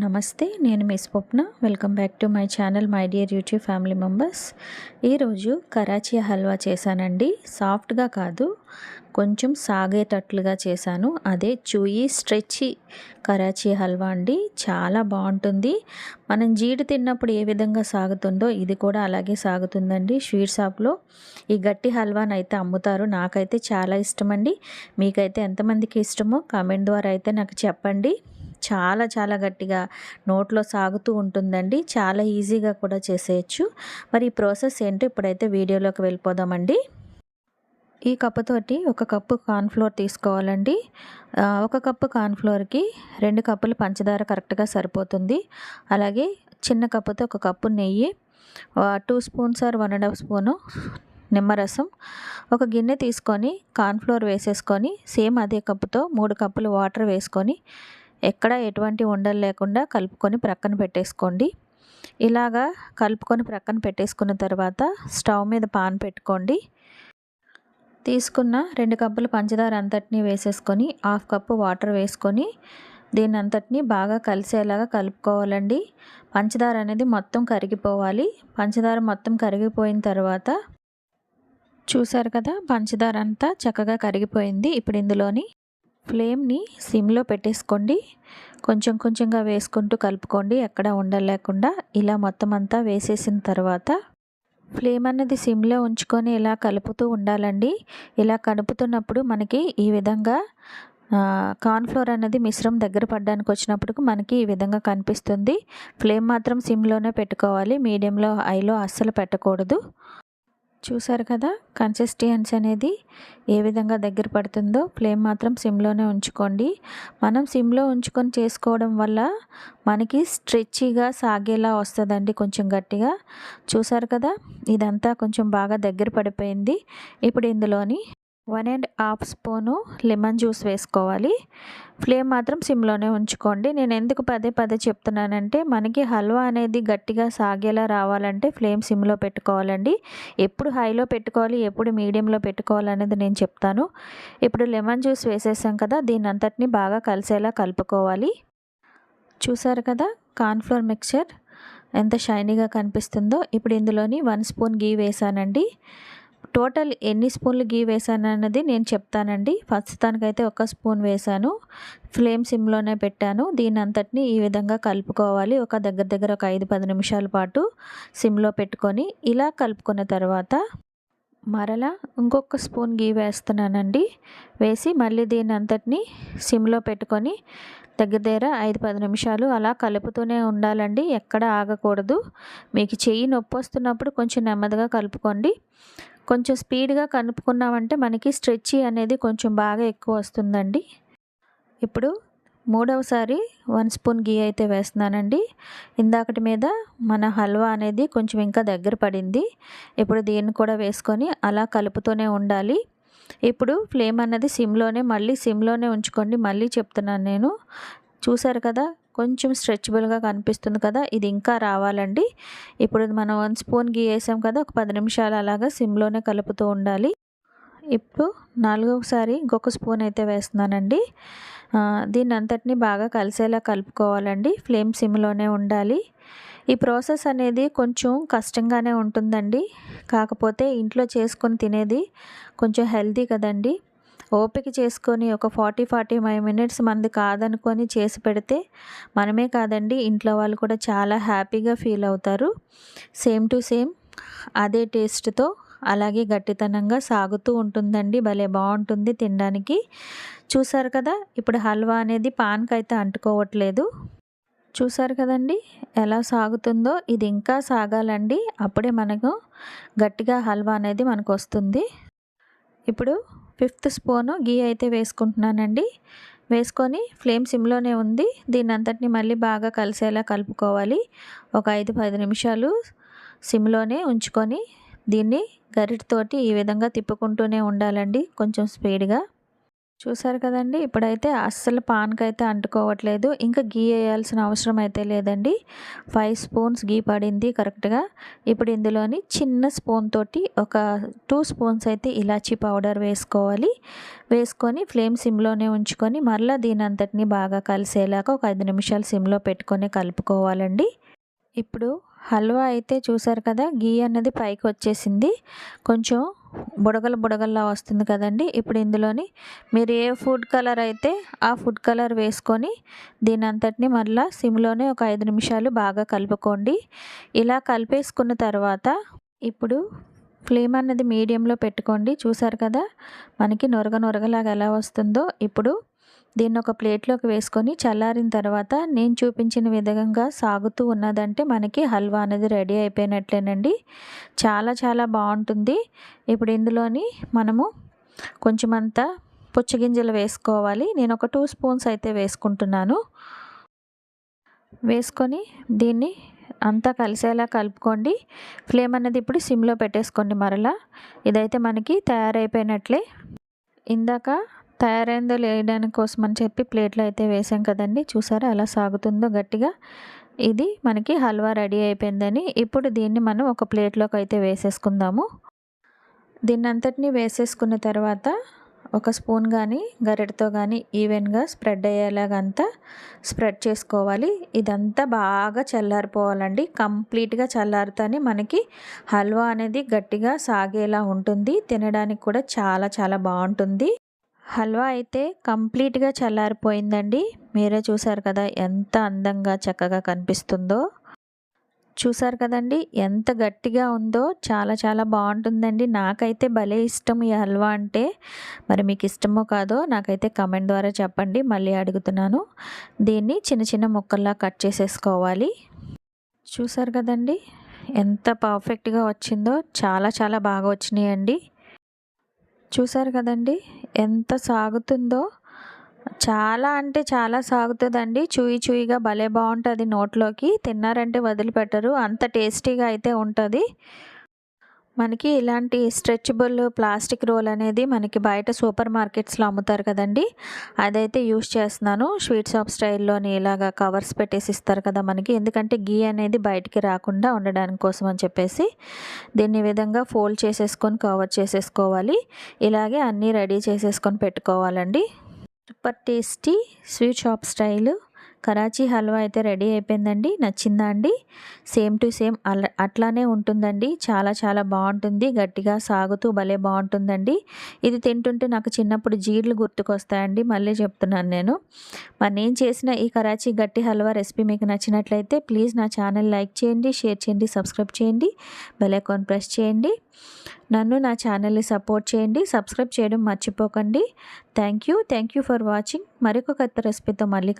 నమస్తే నేను మీ Swapna. Welcome back to my channel my dear YouTube family members. ఈరోజు కరాచీ హల్వా చేశానండి. సాఫ్ట్గా కాదు కొంచెం సాగేటట్లుగా చేశాను. అదే చూయి స్ట్రెచ్చి కరాచీ హల్వా అండి. చాలా బాగుంటుంది. మనం జీడి తిన్నప్పుడు ఏ విధంగా సాగుతుందో ఇది కూడా అలాగే సాగుతుందండి. స్వీట్ షాప్లో ఈ గట్టి హల్వాని అయితే అమ్ముతారు. నాకైతే చాలా ఇష్టమండి. మీకైతే ఎంతమందికి ఇష్టమో కామెంట్ ద్వారా అయితే నాకు చెప్పండి. చాలా చాలా గట్టిగా నోట్లో సాగుతూ ఉంటుందండి. చాలా ఈజీగా కూడా చేసేయచ్చు. మరి ఈ ప్రాసెస్ ఏంటో ఇప్పుడైతే వీడియోలోకి వెళ్ళిపోదామండి. ఈ కప్పుతోటి ఒక కప్పు కార్న్ఫ్లోర్ తీసుకోవాలండి. ఒక కప్పు కార్న్ఫ్లోర్కి రెండు కప్పులు పంచదార కరెక్ట్గా సరిపోతుంది. అలాగే చిన్న కప్పుతో ఒక కప్పు నెయ్యి two spoons or one and half spoon నిమ్మరసం ఒక గిన్నె తీసుకొని కార్న్ఫ్లోర్ వేసేసుకొని సేమ్ అదే కప్పుతో మూడు కప్పులు వాటర్ వేసుకొని ఎక్కడ ఎటువంటి ఉండలు లేకుండా కలుపుకొని ప్రక్కన పెట్టేసుకోండి. ఇలాగా కలుపుకొని ప్రక్కన పెట్టేసుకున్న తర్వాత స్టవ్ మీద పాన్ పెట్టుకోండి. తీసుకున్న రెండు కప్పులు పంచదార అంతటినీ వేసేసుకొని హాఫ్ కప్పు వాటర్ వేసుకొని దీని అంతటినీ బాగా కలిసేలాగా కలుపుకోవాలండి. పంచదార అనేది మొత్తం కరిగిపోవాలి. పంచదార మొత్తం కరిగిపోయిన తర్వాత చూసారు కదా పంచదార అంతా చక్కగా కరిగిపోయింది. ఇప్పుడు ఇందులోని ఫ్లేమ్ని సిమ్లో పెట్టేసుకోండి. కొంచెం కొంచెంగా వేసుకుంటూ కలుపుకోండి. ఎక్కడ ఉండలేకుండా ఇలా మొత్తం అంతా వేసేసిన తర్వాత ఫ్లేమ్ అన్నది సిమ్లో ఉంచుకొని ఇలా కలుపుతూ ఉండాలండి. ఇలా కలుపుతున్నప్పుడు మనకి ఈ విధంగా కార్న్ఫ్లోర్ అనేది మిశ్రం దగ్గర పడడానికి వచ్చినప్పుడు మనకి ఈ విధంగా కనిపిస్తుంది. ఫ్లేమ్ మాత్రం సిమ్లోనే పెట్టుకోవాలి. మీడియంలో ఐలో అస్సలు పెట్టకూడదు. చూసారు కదా? కన్సిస్టెన్సీ అనేది ఏ విధంగా దగ్గర పడుతుందో ఫ్లేమ్ మాత్రం సిమ్లోనే ఉంచుకోండి. మనం సిమ్లో ఉంచుకొని చేసుకోవడం వల్ల మనకి స్ట్రెచ్గా సాగేలా వస్తుందండి కొంచెం గట్టిగా. చూసారు కదా? ఇదంతా కొంచెం బాగా దగ్గర పడిపోయింది. ఇప్పుడు ఇందులోని one and half spoon lemon juice వేసుకోవాలి. ఫ్లేమ్ మాత్రం సిమ్లోనే ఉంచుకోండి. నేను ఎందుకు పదే పదే చెప్తున్నానంటే మనకి హల్వా అనేది గట్టిగా సాగేలా రావాలంటే ఫ్లేమ్ సిమ్లో పెట్టుకోవాలండి. ఎప్పుడు హైలో పెట్టుకోవాలి ఎప్పుడు మీడియంలో పెట్టుకోవాలనేది నేను చెప్తాను. ఇప్పుడు లెమన్ జ్యూస్ వేసేసాం కదా దీని అంతటిని బాగా కలిసేలా కలుపుకోవాలి. చూసారు కదా కార్న్ఫ్లోర్ మిక్చర్ ఎంత షైనీగా కనిపిస్తుందో. ఇప్పుడు ఇందులోని వన్ స్పూన్ గీ వేసానండి. టోటల్ ఎన్ని స్పూన్లు గీ వేసాను అన్నది నేను చెప్తానండి. ప్రస్తుతానికైతే ఒక స్పూన్ వేసాను ఫ్లేమ్ సిమ్లోనే పెట్టాను. దీని అంతటిని ఈ విధంగా కలుపుకోవాలి. ఒక దగ్గర దగ్గర ఒక ఐదు పది నిమిషాల పాటు సిమ్లో పెట్టుకొని ఇలా కలుపుకున్న తర్వాత మరలా ఇంకొక స్పూన్ గీ వేస్తున్నానండి. వేసి మళ్ళీ దీని అంతటిని సిమ్లో పెట్టుకొని దగ్గర దగ్గర ఐదు పది నిమిషాలు అలా కలుపుతూనే ఉండాలండి. ఎక్కడ ఆగకూడదు. మీకు చెయ్యి నొప్పి వస్తున్నప్పుడు కొంచెం నెమ్మదిగా కలుపుకోండి. కొంచెం స్పీడ్గా కలుపుకున్నామంటే మనకి స్ట్రెచ్చి అనేది కొంచెం బాగా ఎక్కువ వస్తుందండి. ఇప్పుడు మూడవసారి వన్ స్పూన్ గీ అయితే వేస్తున్నానండి. ఇందాకటి మీద మన హల్వా అనేది కొంచెం ఇంకా దగ్గర పడింది. ఇప్పుడు దీన్ని కూడా వేసుకొని అలా కలుపుతూనే ఉండాలి. ఇప్పుడు ఫ్లేమ్ అన్నది సిమ్లోనే మళ్ళీ సిమ్లోనే ఉంచుకోండి. మళ్ళీ చెప్తున్నాను నేను. చూసారు కదా కొంచెం స్ట్రెచబుల్గా కనిపిస్తుంది కదా ఇది ఇంకా రావాలండి. ఇప్పుడు మనం వన్ స్పూన్ గీ వేసాం కదా ఒక పది నిమిషాలు అలాగా సిమ్లోనే కలుపుతూ ఉండాలి. ఇప్పుడు నాలుగోసారి ఇంకొక స్పూన్ అయితే వేస్తున్నానండి. దీన్ని అంతటిని బాగా కలిసేలా కలుపుకోవాలండి ఫ్లేమ్ సిమ్లోనే ఉండాలి. ఈ ప్రాసెస్ అనేది కొంచెం కష్టంగానే ఉంటుందండి. కాకపోతే ఇంట్లో చేసుకొని తినేది కొంచెం హెల్తీ కదండి. ఓపిక చేసుకొని ఒక ఫార్టీ ఫార్టీ ఫైవ్ మినిట్స్ మనది కాదనుకొని చేసి పెడితే మనమే కాదండి ఇంట్లో వాళ్ళు కూడా చాలా హ్యాపీగా ఫీల్ అవుతారు. సేమ్ టు సేమ్ అదే టేస్ట్తో అలాగే గట్టితనంగా సాగుతూ ఉంటుందండి భలే బాగుంటుంది తినడానికి. చూసారు కదా ఇప్పుడు హల్వా అనేది పాన్కి అయితే అంటుకోవట్లేదు. చూసారు కదండి ఎలా సాగుతుందో ఇది ఇంకా సాగాలండి అప్పుడే మనకు గట్టిగా హల్వా అనేది మనకు వస్తుంది. ఇప్పుడు ఫిఫ్త్ స్పూను గీ అయితే వేసుకుంటున్నానండి. వేసుకొని ఫ్లేమ్ సిమ్లోనే ఉంది. దీని అంతటిని మళ్ళీ బాగా కలిసేలా కలుపుకోవాలి. ఒక ఐదు పది నిమిషాలు సిమ్లోనే ఉంచుకొని దీన్ని గరిటతోటి ఈ విధంగా తిప్పుకుంటూనే ఉండాలండి. కొంచెం స్పీడ్గా. చూసారు కదండి? ఇప్పుడైతే అస్సలు పాన్కైతే అంటుకోవట్లేదు. ఇంకా గీ వేయాల్సిన అవసరం అయితే లేదండి. ఫైవ్ స్పూన్స్ గీ పడింది కరెక్ట్గా. ఇప్పుడు ఇందులోని చిన్న స్పూన్ తోటి ఒక టూ స్పూన్స్ అయితే ఇలాచీ పౌడర్ వేసుకోవాలి. వేసుకొని ఫ్లేమ్ సిమ్లోనే ఉంచుకొని మరలా దీని అంతటిని బాగా కలిసేలాగా ఒక ఐదు నిమిషాలు సిమ్లో పెట్టుకొని కలుపుకోవాలండి. ఇప్పుడు హల్వా అయితే చూసారు కదా? గీ అన్నది పైకి వచ్చేసింది కొంచెం బుడగలు బుడగల్లా వస్తుంది కదండి. ఇప్పుడు ఇందులోని మీరు ఏ ఫుడ్ కలర్ అయితే ఆ ఫుడ్ కలర్ వేసుకొని దీని అంతటిని మరలా సిమ్లోనే ఒక ఐదు నిమిషాలు బాగా కలుపుకోండి. ఇలా కలిపేసుకున్న తర్వాత ఇప్పుడు ఫ్లేమ్ అన్నది మీడియంలో పెట్టుకోండి. చూసారు కదా? మనకి నొరగ నొరగలాగా ఎలా వస్తుందో. ఇప్పుడు దీన్ని ఒక ప్లేట్లోకి వేసుకొని చల్లారిన తర్వాత నేను చూపించిన విధంగా సాగుతూ ఉన్నదంటే మనకి హల్వా అనేది రెడీ అయిపోయినట్లేనండి. చాలా చాలా బాగుంటుంది. ఇప్పుడు ఇందులోని మనము కొంచెం అంతా పుచ్చగింజలు వేసుకోవాలి. నేను ఒక టూ స్పూన్స్ అయితే వేసుకుంటున్నాను. వేసుకొని దీన్ని అంతా కలిసేలా కలుపుకోండి. ఫ్లేమ్ అనేది ఇప్పుడు సిమ్లో పెట్టేసుకోండి మరలా. ఇదైతే మనకి తయారైపోయినట్లే. ఇందాక తయారైందో లేయడానికి కోసం అని చెప్పి ప్లేట్లో అయితే వేసాం కదండి. చూసారా ఎలా సాగుతుందో గట్టిగా. ఇది మనకి హల్వా రెడీ అయిపోయిందని ఇప్పుడు దీన్ని మనం ఒక ప్లేట్లోకి అయితే వేసేసుకుందాము. దీన్ని అంతటినీ వేసేసుకున్న తర్వాత ఒక స్పూన్ కానీ గరిటతో కానీ ఈవెన్గా స్ప్రెడ్ అయ్యేలాగంతా స్ప్రెడ్ చేసుకోవాలి. ఇదంతా బాగా చల్లారిపోవాలండి. కంప్లీట్గా చల్లారితేనే మనకి హల్వా అనేది గట్టిగా సాగేలా ఉంటుంది. తినడానికి కూడా చాలా చాలా బాగుంటుంది. హల్వా అయితే కంప్లీట్గా చల్లారిపోయిందండి. మీరే చూసారు కదా ఎంత అందంగా చక్కగా కనిపిస్తుందో. చూసారు కదండి ఎంత గట్టిగా ఉందో. చాలా చాలా బాగుంటుందండి. నాకైతే భలే ఇష్టం ఈ హల్వా అంటే. మరి మీకు ఇష్టమో కాదో నాకైతే కమెంట్ ద్వారా చెప్పండి. మళ్ళీ అడుగుతున్నాను. దీన్ని చిన్న చిన్న ముక్కల్లా కట్ చేసేసుకోవాలి. చూసారు కదండి ఎంత పర్ఫెక్ట్గా వచ్చిందో. చాలా చాలా బాగా వచ్చినాయండి. చూసారు కదండి ఎంత సాగుతుందో చాలా అంటే చాలా సాగుతుందండి. చూయి చూయిగా భలే బాగుంటుంది నోట్లోకి. తిన్నారంటే వదిలిపెట్టరు. అంత టేస్టీగా అయితే ఉంటుంది. మనకి ఇలాంటి స్ట్రెచబుల్ ప్లాస్టిక్ రోల్ అనేది మనకి బయట సూపర్ మార్కెట్స్లో అమ్ముతారు కదండి. అదైతే యూస్ చేస్తున్నాను. స్వీట్ షాప్ స్టైల్లోని ఇలాగా కవర్స్ పెట్టేసి ఇస్తారు కదా మనకి. ఎందుకంటే గీ అనేది బయటికి రాకుండా ఉండడానికి కోసం అని చెప్పేసి దీన్ని విధంగా ఫోల్డ్ చేసేసుకొని కవర్ చేసేసుకోవాలి. ఇలాగే అన్నీ రెడీ చేసేసుకొని పెట్టుకోవాలండి. Super tasty sweet shop style. Karachi halwa అయితే రెడీ అయిపోయిందండి. నచ్చిందా అండి? సేమ్ టు సేమ్ అట్లానే ఉంటుందండి. చాలా చాలా బాగుంటుంది. గట్టిగా సాగుతూ భలే బాగుంటుందండి. ఇది తింటుంటే నాకు చిన్నప్పుడు జీర్లు గుర్తుకొస్తాయండి. మళ్ళీ చెప్తున్నాను నేను. మరి నేను చేసిన ఈ కరాచీ గట్టి హల్వా రెసిపీ మీకు నచ్చినట్లయితే ప్లీజ్ నా ఛానల్ లైక్ చేయండి షేర్ చేయండి సబ్స్క్రైబ్ చేయండి బెల్ ఐకాన్ ప్రెస్ చేయండి. నన్ను నా ఛానల్ని సపోర్ట్ చేయండి సబ్స్క్రైబ్ చేయడం మర్చిపోకండి. Thank you. Thank you for watching. మరొక కొత్త రెసిపీతో మళ్ళీ